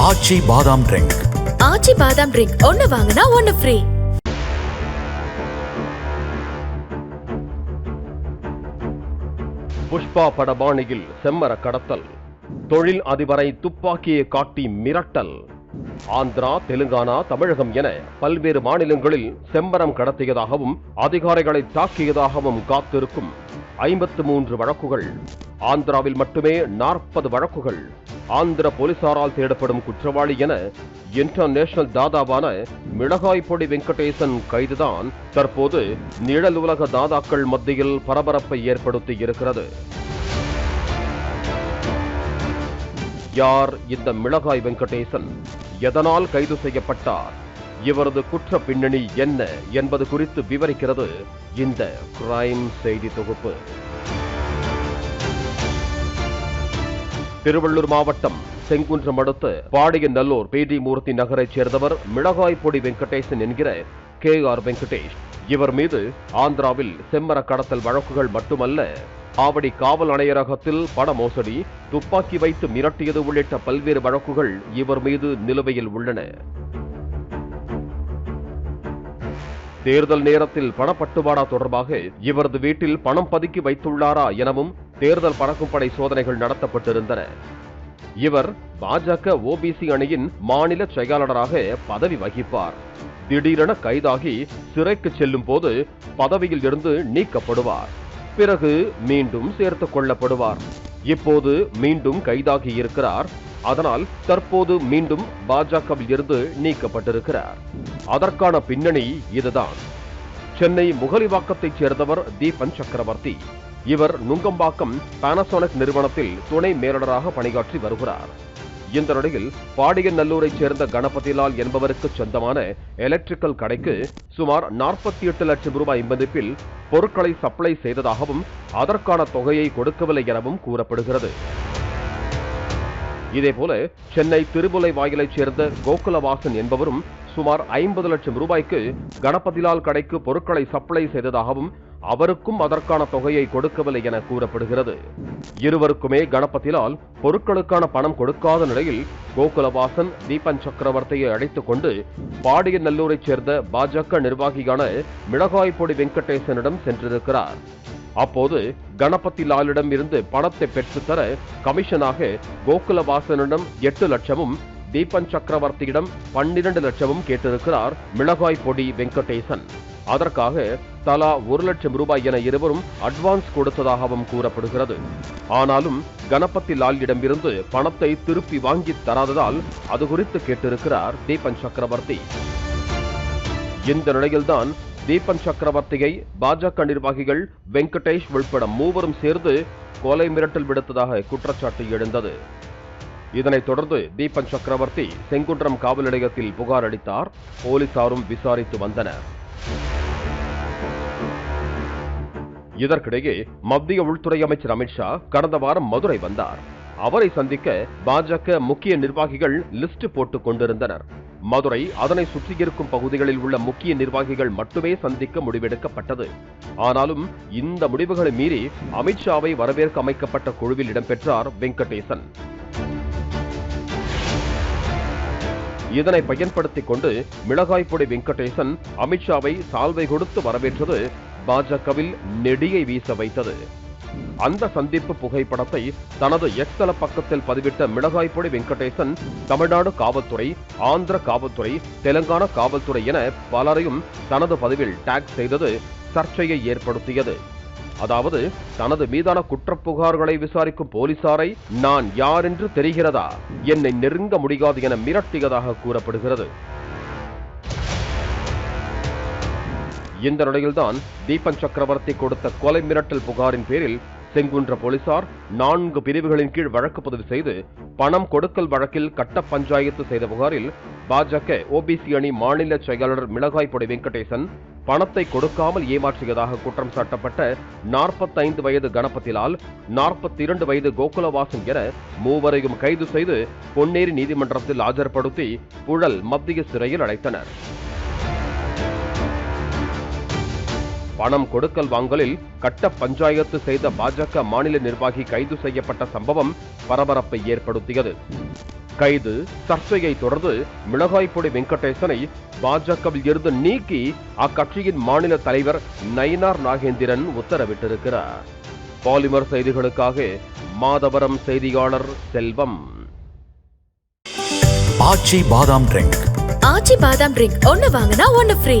ஆச்சி பாதாம் ட்ரிங்க். ஆச்சி பாதாம் ட்ரிங்க். ஒன்னு வாங்கினா ஒன்னு ஃப்ரீ புஷ்பா படபாணியில் செம்மர கடத்தல். தொழில் அதிபரை துப்பாக்கியை காட்டி மிரட்டல். ஆந்திரா தெலுங்கானா தமிழகம் என பல்வேறு மாநிலங்களில் செம்மரம் கடத்தியதாகவும் அதிகாரிகளை தாக்கியதாகவும் காத்திருக்கும் ஐம்பத்து மூன்று வழக்குகள். ஆந்திராவில் மட்டுமே நாற்பது வழக்குகள். ஆந்திர போலீசாரால் தேடப்படும் குற்றவாளி என இன்டர்நேஷனல் தாதாவான மிளகாய் பொடி வெங்கடேசன் கைதுதான் தற்போது நிழல் உலக தாதாக்கள் மத்தியில் பரபரப்பை ஏற்படுத்தி இருக்கிறது. யார் இந்த மிளகாய் வெங்கடேசன்? எதனால் கைது செய்யப்பட்டார்? இவரது குற்ற பின்னணி என்ன என்பது குறித்து விவரிக்கிறது இந்த கிரைம் செய்தி தொகுப்பு. திருவள்ளூர் மாவட்டம் செங்குன்றம் அடுத்த பாடியநல்லூர் பேடி மூர்த்தி நகரைச் சேர்ந்தவர் மிளகாய் பொடி வெங்கடேசன் என்கிற கே ஆர் வெங்கடேஷ். இவர் மீது ஆந்திராவில் செம்மர கடத்தல் வழக்குகள் மட்டுமல்ல ஆவடி காவல் ஆணையரகத்தில் பண மோசடி துப்பாக்கி வைத்து மிரட்டியது உள்ளிட்ட பல்வேறு வழக்குகள் இவர் மீது நிலுவையில் உள்ளன. தேர்தல் நேரத்தில் பணப்பட்டுவாடா தொடர்பாக இவரது வீட்டில் பணம் பதுக்கி வைத்துள்ளாரா எனவும் தேர்தல் பறக்கும் படை சோதனைகள் நடத்தப்பட்டிருந்தன. இவர் பாஜக ஓபிசி அணியின் மாநில செயலாளராக பதவி வகிப்பார். திடீரென கைதாகி சிறைக்கு செல்லும் போது பதவியில் இருந்து நீக்கப்படுவார். பிறகு மீண்டும் சேர்த்துக் கொள்ளப்படுவார். இப்போது மீண்டும் கைதாகி இருக்கிறார். அதனால் தற்போது மீண்டும் பாஜகவில் இருந்து நீக்கப்பட்டிருக்கிறார். அதற்கான பின்னணி இதுதான். சென்னை முகலிவாக்கத்தைச் சேர்ந்தவர் தீபன் சக்கரவர்த்தி. இவர் நுங்கம்பாக்கம் பானசோனிக் நிறுவனத்தில் துணை மேலாளராக பணியாற்றி வருகிறார். இந்த நிலையில் பாடியநல்லூரைச் சேர்ந்த கணபதிலால் என்பவருக்கு சொந்தமான எலக்ட்ரிக்கல் கடைக்கு சுமார் நாற்பத்தி எட்டு லட்சம் ரூபாய் மதிப்பில் பொருட்களை சப்ளை செய்ததாகவும் அதற்கான தொகையை கொடுக்கவில்லை எனவும் கூறப்படுகிறது. இதேபோல சென்னை திருமுலை வாயிலைச் சேர்ந்த கோகுலவாசன் என்பவரும் சுமார் ஐம்பது லட்சம் ரூபாய்க்கு கணபதிலால் கடைக்கு பொருட்களை சப்ளை செய்ததாகவும் அவருக்கும் அதற்கான தொகையை கொடுக்கவில்லை என கூறப்படுகிறது. இருவருக்குமே கணபதிலால் பொருட்களுக்கான பணம் கொடுக்காத நிலையில் கோகுலவாசன் தீபன் சக்கரவர்த்தியை அழைத்துக் கொண்டு பாடியநல்லூரைச் சேர்ந்த பாஜக நிர்வாகியான மிளகாய் பொடி வெங்கடேசனிடம் சென்றிருக்கிறார். அப்போது கணபதி லாலிடம் இருந்து பணத்தை பெற்றுத்தர கமிஷனாக கோகுலவாசனிடம் எட்டு லட்சமும் தீபன் சக்கரவர்த்தியிடம் பன்னிரண்டு லட்சமும் கேட்டிருக்கிறார் மிளகாய் பொடி வெங்கடேசன். அதற்காக தலா ஒரு லட்சம் ரூபாய் என இருவரும் அட்வான்ஸ் கொடுத்ததாகவும் கூறப்படுகிறது. ஆனாலும் கணபதி லாலிடமிருந்து பணத்தை திருப்பி வாங்கி தராததால் அது குறித்து கேட்டிருக்கிறார் தீபன் சக்கரவர்த்தி. இந்த நிலையில்தான் தீபன் சக்கரவர்த்தியை பாஜக நிர்வாகிகள் வெங்கடேஷ் உள்பட மூவரும் சேர்ந்து கொலை மிரட்டல் விடுத்ததாக குற்றச்சாட்டு எழுந்தது. இதனைத் தொடர்ந்து தீபன் சக்கரவர்த்தி செங்குன்றம் காவல் நிலையத்தில் புகார் அளித்தார். போலீசாரும் விசாரித்து வந்தனர். இதற்கிடையே மத்திய உள்துறை அமைச்சர் அமித்ஷா கடந்த வாரம் மதுரை வந்தார். அவரை சந்திக்க பாஜக முக்கிய நிர்வாகிகள் லிஸ்ட் போட்டுக் கொண்டிருந்தனர். மதுரை அதனை சுற்றியிருக்கும் பகுதிகளில் உள்ள முக்கிய நிர்வாகிகள் மட்டுமே சந்திக்க முடிவெடுக்கப்பட்டது. ஆனாலும் இந்த முடிவுகளை மீறி அமித்ஷாவை வரவேற்க அமைக்கப்பட்ட குழுவில் இடம்பெற்றார் வெங்கடேசன். இதனை பயன்படுத்திக் கொண்டு மிளகாய்பொடி வெங்கடேசன் அமித்ஷாவை சால்வை கொடுத்து வரவேற்றது பாஜகவில் நெடியை வீச வைத்தது. அந்த சந்திப்பு புகைப்படத்தை தனது எக்ஸல பக்கத்தில் பதிவிட்ட மிளகாய் பொடி வெங்கடேசன் தமிழ்நாடு காவல்துறை ஆந்திர காவல்துறை தெலுங்கானா காவல்துறை என பலரையும் தனது பதிவில் டேக் செய்தது சர்ச்சையை ஏற்படுத்தியது. அதாவது தனது மீதான குற்றப்புகார்களை விசாரிக்கும் போலீசாரை நான் யார் என்று தெரிகிறதா? என்னை நெருங்க முடியாது என மிரட்டியதாக கூறப்படுகிறது. இந்த நிலையில்தான் தீபன் சக்கரவர்த்தி கொடுத்த கொலை மிரட்டல் புகாரின் பேரில் செங்குன்ற போலீசார் நான்கு பிரிவுகளின் கீழ் வழக்கு பதிவு செய்து பணம் கொடுக்கல் வழக்கில் கட்ட பஞ்சாயத்து செய்த புகாரில் பாஜக ஓபிசி அணி மாநில செயலாளர் மிளகாய் பொடி வெங்கடேசன் பணத்தை கொடுக்காமல் ஏமாற்றியதாக குற்றம் சாட்டப்பட்ட நாற்பத்தைந்து வயது கணபதிலால் நாற்பத்தி இரண்டு வயது கோகுலவாசன் என மூவரையும் கைது செய்து பொன்னேரி நீதிமன்றத்தில் ஆஜர்படுத்தி புழல் மத்திய சிறையில் அடைத்தனர். பணம் கொடுக்கல் வாங்கலில் கட்ட பஞ்சாயத்து செய்த பாஜக மாநில நிர்வாகி கைது செய்யப்பட்ட சம்பவம் பரபரப்பை ஏற்படுத்தியது. கைது சர்ச்சையை தொடர்ந்து மிளகாய்ப்பொடி வெங்கடேசனை பாஜகவில் இருந்து நீக்கி அக்கட்சியின் மாநில தலைவர் நயினார் நாகேந்திரன் உத்தரவிட்டிருக்கிறார். பாலிமர் செய்திகளுக்காக மாதவரம் செய்தியாளர் செல்வம். ஆச்சி பாதாம் ட்ரிங்க். ஆச்சி பாதாம் ட்ரிங்க் ஒன்னு வாங்கினா ஒன்னு ஃப்ரீ.